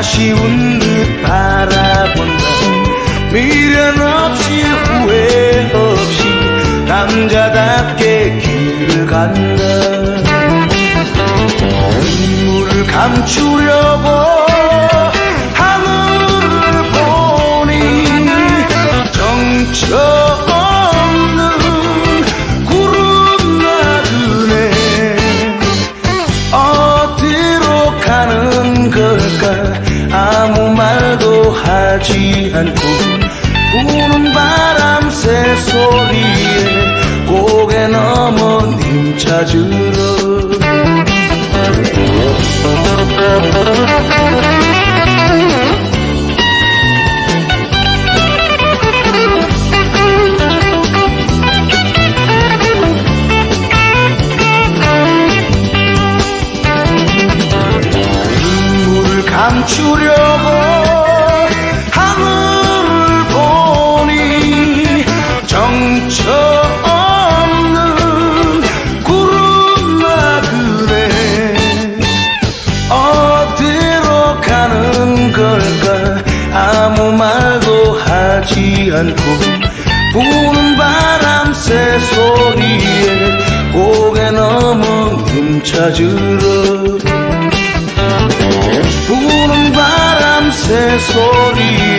아쉬운 듯 바라본다. 미련 없이 후회 없이 남자답게 길을 간다. 눈물을 감추려고 하지 않고 부는 바람 새 소리에 고개 넘어 님 찾으러. 감추려고 하지 않고 부는 바람 새 소리에 고개 넘어 님 찾으러 부는 바람 새 소리에